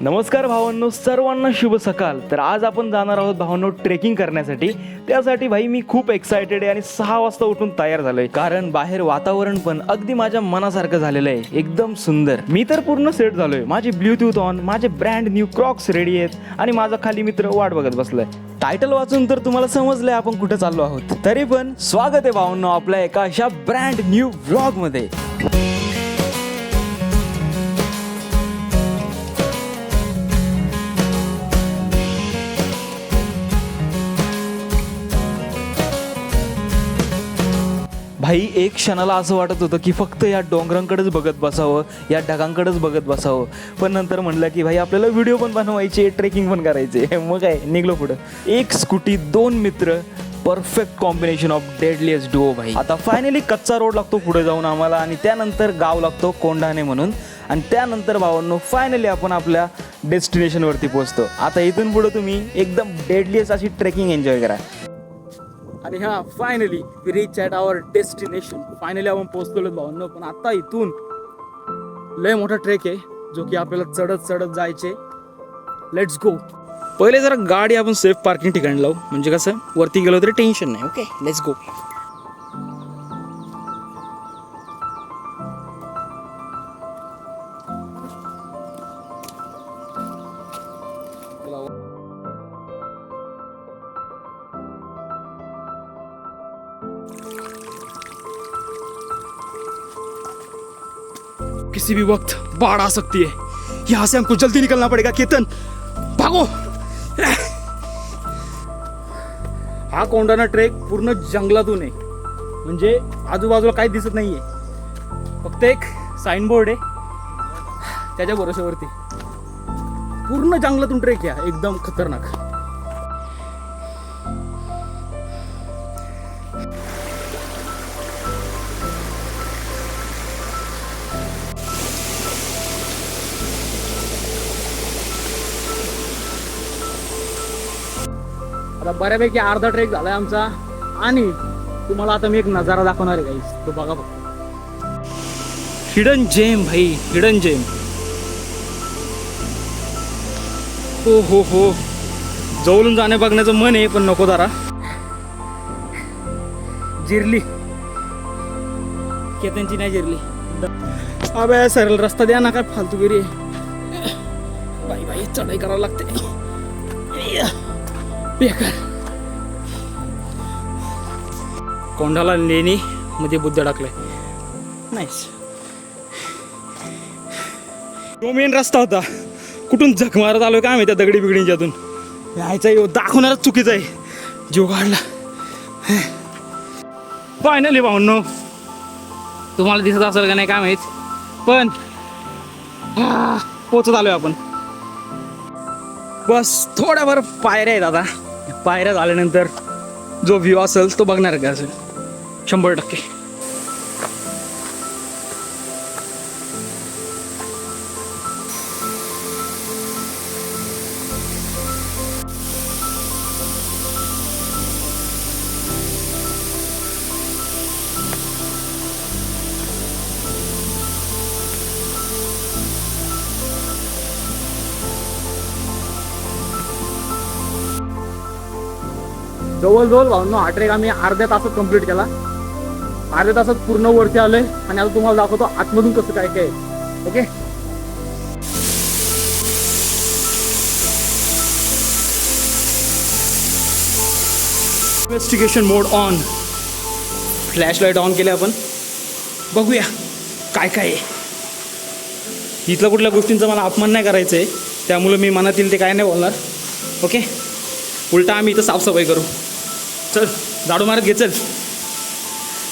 नमस्कार भावांनो सर्वांना शुभ सकाळ तर आज आपण जाणार आहोत भावांनो ट्रेकिंग करण्यासाठी. त्यासाठी भाई मी खूप एक्सायटेड आहे आणि सहा वाजता उठून तयार झालोय. कारण बाहेर वातावरण पण अगदी माझ्या मनासारखं झालेलं आहे. एकदम सुंदर. मी तर पूर्ण सेट झालोय. माझे ब्ल्यूटूथ ऑन माझे ब्रँड न्यू क्रॉक्स रेडी आहेत आणि माझा खाली मित्र वाट बघत बसलाय. टायटल वाचून तर तुम्हाला समजलंय आपण कुठे चाललो आहोत. तरी पण स्वागत आहे भावांनो आपल्या एका अशा ब्रँड न्यू व्लॉगमध्ये. काही एक क्षणाला असं वाटत होतं की फक्त या डोंगरांकडेच बघत बसावं या ढगांकडेच बघत बसावं. पण नंतर म्हणलं की भाई आपल्याला व्हिडिओ पण बनवायचे ट्रेकिंग पण करायचे. मग काय निघलो पुढं. एक स्कूटी दोन मित्र perfect combination of deadliest duo भाई. आता फायनली कच्चा रोड लागतो पुढे जाऊन आम्हाला आणि त्यानंतर गाव लागतो कोंढाणे म्हणून. आणि त्यानंतर भावांनो फायनली आपण आपल्या डेस्टिनेशनवरती पोहोचतो. आता इथून पुढे तुम्ही एकदम डेडलीएस्ट अशी ट्रेकिंग एन्जॉय करा. आणि हा finally we reach at our destination finally आपण पोहोचलो भावनो पण आता इथून लय मोठा ट्रेक आहे जो की आपल्याला चढत चढत जायचे. लेट्स गो पहिले जरा गाडी आपण सेफ पार्किंग ठिकाणी लावू. म्हणजे कसं वरती गेलो तरी टेन्शन नाही. ओके लेट्स गो किसी भी वक्त बाढ़ आ सकती है। यहाँ से हमको जल्दी निकलना पड़ेगा केतन। भागो। हा कोंडाना ट्रेक पूर्ण जंगलातून आहे. म्हणजे आजूबाजूला काही दिसत नाहीये. फक्त एक साईनबोर्ड आहे. त्याच्या भरोश्यावरती. पूर्ण जंगलातून ट्रेक या. एकदम खतरनाक. आता बऱ्यापैकी अर्धा ट्रेक झालाय आमचा. आणि तुम्हाला आता मी एक नजारा दाखवणार आहे गाईस तो बघा फक्त. हिडन जेम भाई हिडन जेम हो हो हो. जवळून जाणे बघण्याचं मन आहे पण नको जरा. जिरली. केतनची नाही जिरली. अबे सरळ रस्ता द्या ना काय फालतूगिरी बाई बाई चढाई करावं लागते. बेकार. कोंडाला लेणी मध्ये बुद्ध टाकलाय. नाही तो मेन रस्ता होता. कुठून झक मारत आलोय काय माहिती दगडी बिगडींच्यातून. यायचा येऊ दाखवणारच चुकीचं आहे. जीव काढला फायनली भाऊंनो तुम्हाला दिसत असेल का नाही काय माहीत. पण हा, पोचत आलोय आपण. बस थोड्याभर पायऱ्या आहेत आता. पायऱ्या झाल्यानंतर जो व्ह्यू असेल तो बघणार का असेल शंभर टक्के. जवळजवळ भावनो हा ट्रेक आम्ही अर्ध्या तासात कंप्लीट केला. अर्ध्या तासात पूर्ण वरती आलोय आणि आता तुम्हाला दाखवतो आतमधून कसं काय काय आहे. Okay investigation mode on flashlight on केले आपण. बघूया काय काय आहे. इथल्या कुठल्या गोष्टींचा मला अपमान नाही करायचं आहे त्यामुळे मी मनातील ते काय नाही बोलणार. ओके उलटा आम्ही इथं साफसफाई करू. चल झाडू मारत घे चल.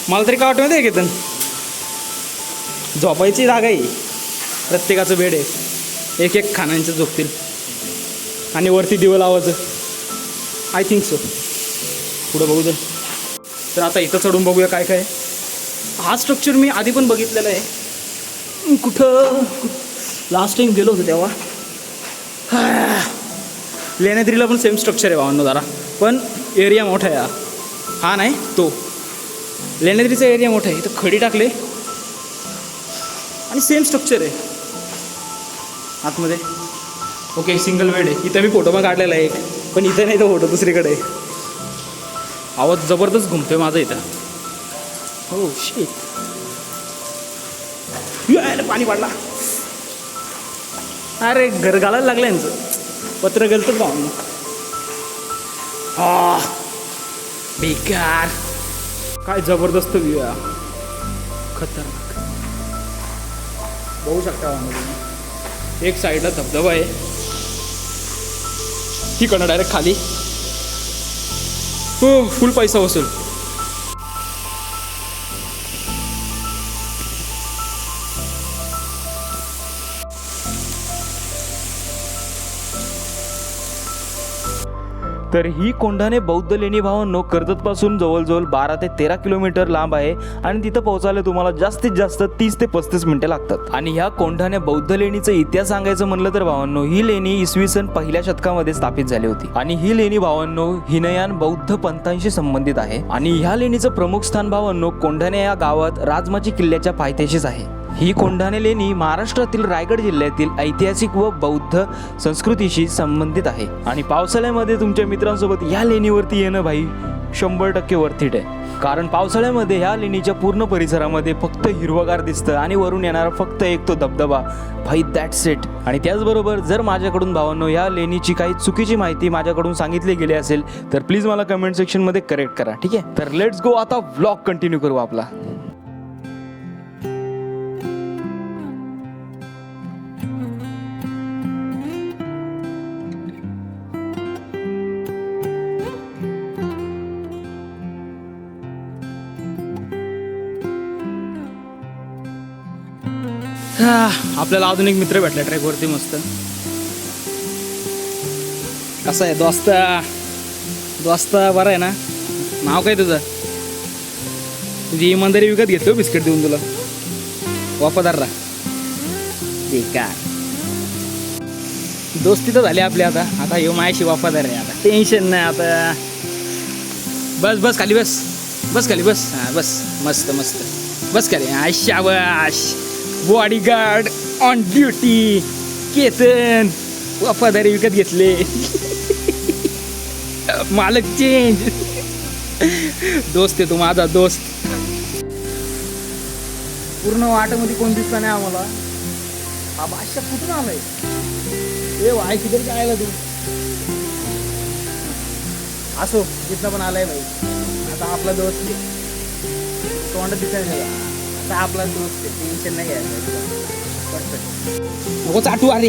मला तरी काय वाटत माहिती आहे झोपायची जागा आहे. प्रत्येकाचं बेड आहे. एक एक खानांचं झोपतील. आणि वरती दिवं लावायचं. आय थिंक सो पुढं बघू दे तर आता इथं चढून बघूया काय काय. हा स्ट्रक्चर मी आधी पण बघितलेला आहे. कुठं? लास्ट टाईम गेलो होतो तेव्हा. लेण्याद्रीला पण सेम स्ट्रक्चर आहे भावांनो जरा पण एरिया मोठा आहे हा. हा नाही तो. लेण्याद्रीचा एरिया मोठा आहे. इथं खडी टाकले. आणि सेम स्ट्रक्चर आहे. आतमध्ये. ओके सिंगल बेड आहे. इथं मी फोटो पण काढलेला आहे एक. पण इथं नाही तो फोटो दुसरीकडे आहे. आवाज जबरदस्त घुमतोय माझा इथं. Oh, हो शी पाणी पडला. अरे घर घालायला लागलं यांचं. पत्र गेलतच भाऊ हा. बेकार काय जबरदस्त व्ह्यू आहे खतरनाक. बघू शकता तुम्ही. एक साईडला धबधबा आहे. तिकडनं डायरेक्ट खाली. हो फुल पैसा वसूल. तर ही कोंढाणे बौद्ध लेणी भावांनो कर्जतपासून जवळजवळ बारा ते तेरा किलोमीटर लांब आहे आणि तिथं पोहोचायला तुम्हाला जास्तीत जास्त तीस ते पस्तीस मिनिटे लागतात. आणि ह्या कोंढाणे बौद्ध लेणीचा इतिहास सांगायचं म्हणलं तर भावांनो ही लेणी इसवी सन पहिल्या शतकामध्ये स्थापित झाली होती. आणि ही लेणी भावांनो हिनयान बौद्ध पंथांशी संबंधित आहे. आणि ह्या लेणीचं प्रमुख स्थान भावांनो कोंढाणे या गावात राजमाची किल्ल्याच्या पायथ्याशीच आहे. ही कोंढाणे लेणी महाराष्ट्रातील रायगड जिल्ह्यातील ऐतिहासिक व बौद्ध संस्कृतीशी संबंधित आहे. आणि पावसाळ्यामध्ये तुमच्या मित्रांसोबत या लेणीवरती येणं भाई शंभर टक्के वर्थीट आहे. कारण पावसाळ्यामध्ये ह्या लेणीच्या पूर्ण परिसरामध्ये फक्त हिरवगार दिसतं आणि वरून येणारा फक्त एक तो धबधबा. भाई दॅट सेट आणि त्याचबरोबर जर माझ्याकडून भावांनो ह्या लेणीची काही चुकीची माहिती माझ्याकडून सांगितली गेली असेल तर प्लीज मला कमेंट सेक्शनमध्ये करेक्ट करा ठीक आहे? तर लेट्स गो आता व्लॉग कंटिन्यू करू आपला. आपल्याला अजून एक मित्र भेटला ट्रॅकवरती मस्त. कसं आहे? दोस्त दोस्त बरं आहे ना? नाव काय तुझं? तुझी इमानदारी विकत घेतो हो बिस्किट देऊन तुला. वापदार रा बेकार. दोस्ती तर झाली आपली आता. आता येऊ मायाशी वाफादार आहे आता. टेन्शन नाही आता. बस बस खाली बस. बस खाली बस. हां बस. मस्त मस्त. बस खाली. हा आश बॉडीगार्ड ऑन ड्युटी केतन वफादारी विकत घेतले. मालक चेंज दोस्त आहे तो माझा दोस्त. पूर्ण वाटामध्ये कोण दिसला नाही आम्हाला. हा बादशाह कुठून आलाय? ए वाय किती काय आला तू. असो तिथनं पण आलाय भाई. आता आपला दोस्त तोंड दिसायला. आपला दोस्त आहे टेन्शन नाही घ्यायचं. नको चाटू अरे.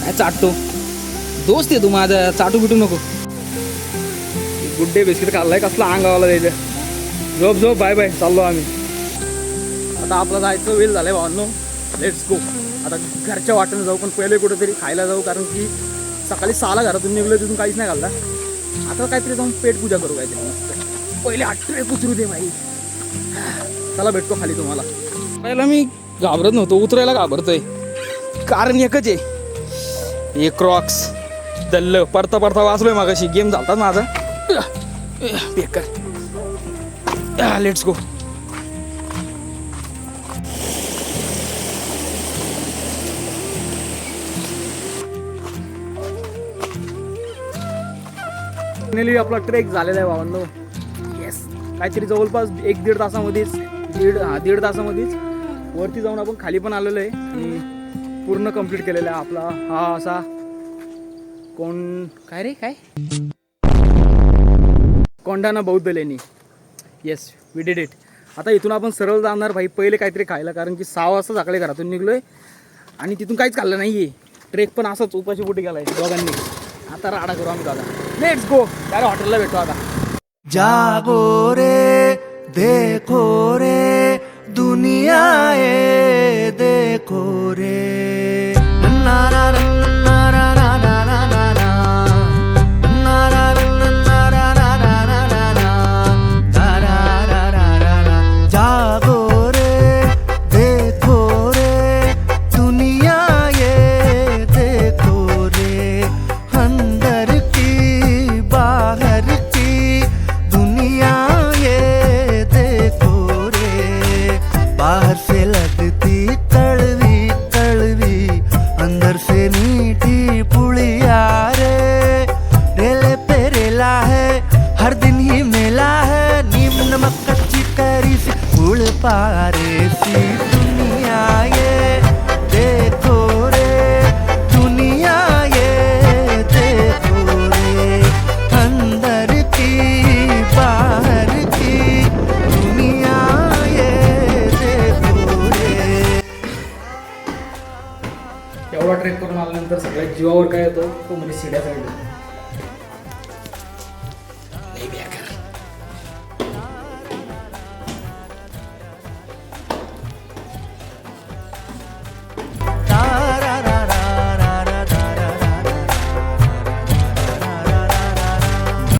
काय चाटतो दोस्त आहे तू माझा. चाटू बिटू नको. गुड्डे बिस्किट खाल्लाय कसला अंगावाला द्यायचं झोप झोप बाय बाय. चाललो आम्ही. आता आपला जायचं वेळ झालाय भावांनो. लेट्स गो आता घरच्या वाटेनं जाऊ पण पहिले कुठेतरी खायला जाऊ कारण की सकाळी सहाला घरातून निघलो तिथून काहीच नाही घालला आता काहीतरी जाऊन पेट पूजा करू काहीतरी. मस्त पहिले आठवे उतरू दे भाई. चला भेटतो खाली तुम्हाला. पहिला मी घाबरत नव्हतो उतरायला घाबरतोय. कारण एकच आहे. एक क्रॉक्स दल्ल परता परता वाचलोय मागाशी. गेम झालतात माझा. बेकार लेट्स गो फायनली आपला ट्रेक झालेला आहे बाबांनो येस काहीतरी जवळपास एक दीड तासामध्येच दीड दीड तासामध्येच वरती जाऊन आपण खाली पण आलेलो आहे. आणि पूर्ण कंप्लीट केलेला आहे आपला हा असा कोण काय रे काय? कोंडाना बौद्ध लेणी. येस वी डिड इट आता इथून आपण सरळ जाणार भाई पहिले काहीतरी खायला कारण की सहा वाजता सकाळी घरातून निघलोय. आणि तिथून काहीच खाल्लं नाही आहे ट्रेक पण असाच उपाशी पोटी गेलाय दोघांनी. आता राडा करू आम्ही दादा. लेट्स गो डायरेक्ट हॉटेलला भेटू आता. जागो रे. দেখো রে দুনিয়ায় দেখো রে। गुड़ सी दुनिया ये देखो रे दुनिया ये देखो रे। अंदर की बाहर की दुनिया ये देखो रे। एवढा ट्रेक करून आल्यानंतर सगळ्यात जीवावर काय येतो तो म्हणजे सिड्या चढणं